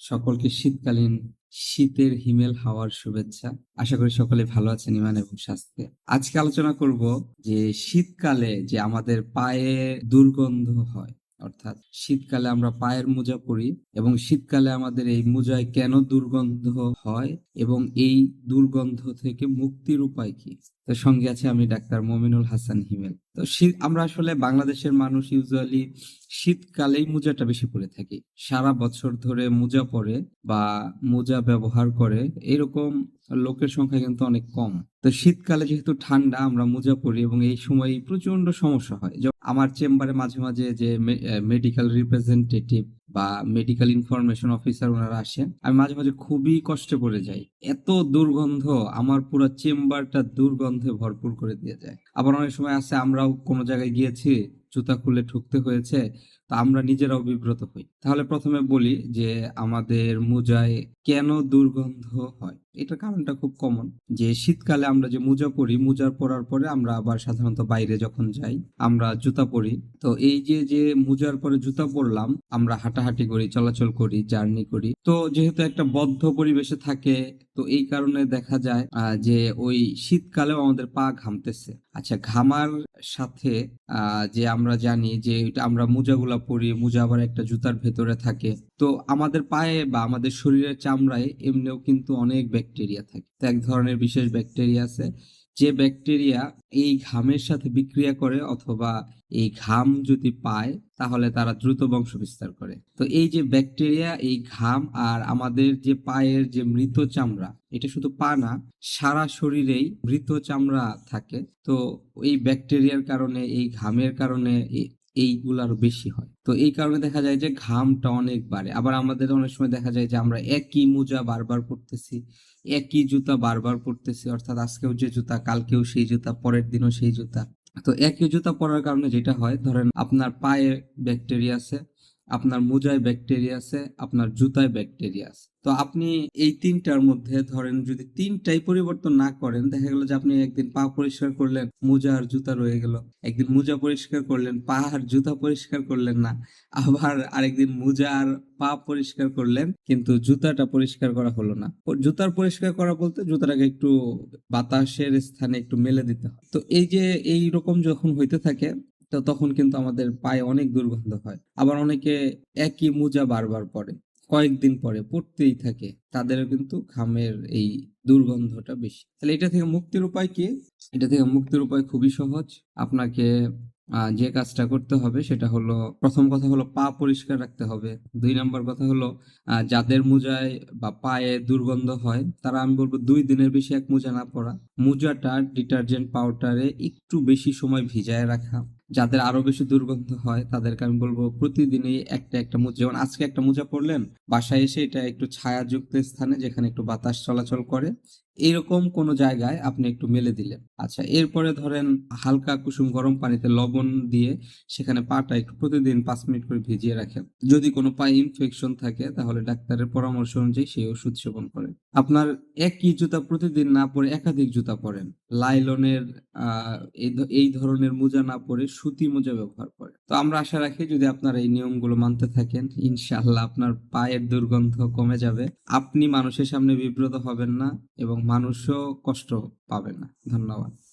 সকলকে শীতকালীন শীতের হিমেল হাওয়ার শুভেচ্ছা। আশা করি সকলে ভালো আছেন ইমান এবং স্বাস্থ্যে। আজকে আলোচনা করব যে শীতকালে যে আমাদের পায়ে দুর্গন্ধ হয় অর্থাৎ শীতকালে আমরা পায়ের মোজা পরি এবং শীতকালে আমাদের এই মোজায় কেন দুর্গন্ধ হয় এবং এই দুর্গন্ধ থেকে মুক্তির উপায় কি? তো সঙ্গে আছে আমি ডাক্তার মমিনুল হাসান হিমেল। তো শীত, আমরা আসলে বাংলাদেশের মানুষ ইউজুয়ালি শীতকালেই মোজাটা বেশি পরে থাকি। সারা বছর ধরে মোজা পরে বা মোজা ব্যবহার করে, এরকম লোকের সংখ্যা কিন্তু অনেক কম। তো শীতকালে যেহেতু ঠান্ডা, আমরা মোজা পরি এবং এই সময় প্রচণ্ড সমস্যা হয়। যেমন আমার চেম্বারে মাঝে মাঝে যে মেডিকেল রিপ্রেজেন্টেটিভ বা মেডিকেল ইনফরমেশন অফিসার ওনারা আসেন, আমি মাঝে মাঝে খুবই কষ্টে পড়ে যাই। এত দুর্গন্ধ আমার পুরো চেম্বারটা দুর্গন্ধে ভরপুর করে দিয়ে যায়। আবার অনেক সময় আছে আমরাও কোনো জায়গায় গিয়েছি, জুতা খুলে ঠুকতে হয়েছে তা আমরা নিজেরাও বিব্রত হই। তাহলে প্রথমে বলি যে আমাদের মোজায় কেন দুর্গন্ধ হয়? এটার কারণটা খুব কমন যে শীতকালে আমরা যে মোজা পরি মোজার পরার পরে আমরা আবার সাধারণত বাইরে যখন যাই, আমরা জুতা পরি। তো এই যে যে মোজার পরে জুতা পরলাম, আমরা হাঁটাহাঁটি করি, চলাচল করি, জার্নি করি। তো যেহেতু একটা বদ্ধ পরিবেশে থাকে, তো এই কারণে দেখা যায় যে ওই শীতকালেও আমাদের পা ঘামতেছে। আচ্ছা ঘামার সাথে যে আমরা জানি যে আমরা মোজাগুলা পরি মোজা আবার একটা জুতার ভেতরে থাকে। তো আমাদের পায়ে বা আমাদের শরীরের চামড়ায় এমনিও কিন্তু অনেক ব্যাকটেরিয়া থাকে। তো এক ধরনের বিশেষ ব্যাকটেরিয়া আছে। যে ব্যাকটেরিয়া এই ঘামের সাথে বিক্রিয়া করে অথবা এই ঘাম যদি পায়, তাহলে তারা দ্রুত বংশ বিস্তার করে। তো এই যে ব্যাকটেরিয়া, এই ঘাম আর আমাদের যে পায়ের যে মৃত চামড়া, এটা শুধু পা না, সারা শরীরেই মৃত চামড়া থাকে। তো এই ব্যাকটেরিয়ার কারণে, এই ঘামের কারণে এইগুলো আরও বেশি হয়। তো এই কারণে দেখা যায় যে ঘামটা অনেক বাড়ে। আবার আমাদের অনেক সময় দেখা যায় যে আমরা একই মোজা বারবার পরতেছি, একই জুতা বারবার পরতেছি, অর্থাৎ আজকেও যে জুতা, কালকেও সেই জুতা, পরের দিনও সেই জুতা। তো একই জুতা পরার কারণে যেটা হয়, ধরেন আপনার পায়ে ব্যাকটেরিয়া আছে আপনার মোজায় ব্যাকটেরিয়া আছে, আপনার জুতায় ব্যাকটেরিয়া আছে। তো আপনি এই তিনটার মধ্যে ধরেন যদি তিনটাই পরিবর্তন না করেন, দেখা গেল যে আপনি একদিন পা পরিষ্কার করলেন, মোজা আর জুতা রয়ে গেল। একদিন মোজা পরিষ্কার করলেন, পা আর জুতা পরিষ্কার করলেন না। আবার আরেকদিন মোজা আর পা পরিষ্কার করলেন, কিন্তু জুতাটা পরিষ্কার করা হলো না। জুতার পরিষ্কার করা বলতে জুতাটাকে একটু বাতাসের স্থানে একটু মেলে দিতে হয়। তো এই যে এই রকম যখন হইতে থাকে তো তখন কিন্তু আমাদের পায়ে অনেক দুর্গন্ধ হয়। আবার অনেকে একই মোজা বারবার পরে। কয়েকদিন পরে পড়তেই থাকে। তাদেরও কিন্তু ঘামের এই দুর্গন্ধটা বেশি। তাহলে এটা থেকে মুক্তির উপায় কি? এটা থেকে মুক্তির উপায় খুবই সহজ। আপনাকে যে কাজটা করতে হবে সেটা হলো, প্রথম কথা হলো পা পরিষ্কার রাখতে হবে। দুই নম্বর কথা হলো যাদের মোজায় বা পায়ে দুর্গন্ধ হয়, তারা আমি বলব দুই দিনের বেশি এক মোজা না পরা। মোজাটা ডিটারজেন্ট পাউডারে একটু বেশি সময় ভিজায় রাখা। যাদের আরও বেশি দুর্গন্ধ হয়, তাদেরকে আমি বলব প্রতিদিনই একটা একটা মোজা যেমন আজকে একটা মোজা পরলেন, বাসায় এসে এটা একটু ছায়াযুক্ত স্থানে যেখানে একটু বাতাস চলাচল করে এরকম কোনো জায়গায় আপনি একটু মেলে দিলেন। আচ্ছা এরপরে ধরেন হালকা কুসুম গরম পানিতে লবণ দিয়ে সেখানে পাটা একটু প্রতিদিন পাঁচ মিনিট করে ভিজিয়ে রাখেন। যদি কোনো পায়ে ইনফেকশন থাকে, তাহলে ডাক্তারের পরামর্শ অনুযায়ী সেই ওষুধ সেবন করেন। আপনার একই জুতা প্রতিদিন না পরে একাধিক জুতা পরেন। লাইলনের এই ধরনের মোজা না পরে সুতি মোজা ব্যবহার করেন। তো আমরা আশা রাখি যদি আপনার এই নিয়মগুলো মানতে থাকেন, ইনশাআল্লাহ আপনার পায়ের দুর্গন্ধ কমে যাবে। আপনি মানুষের সামনে বিব্রত হবেন না এবং মানুষও কষ্ট পাবে না ধন্যবাদ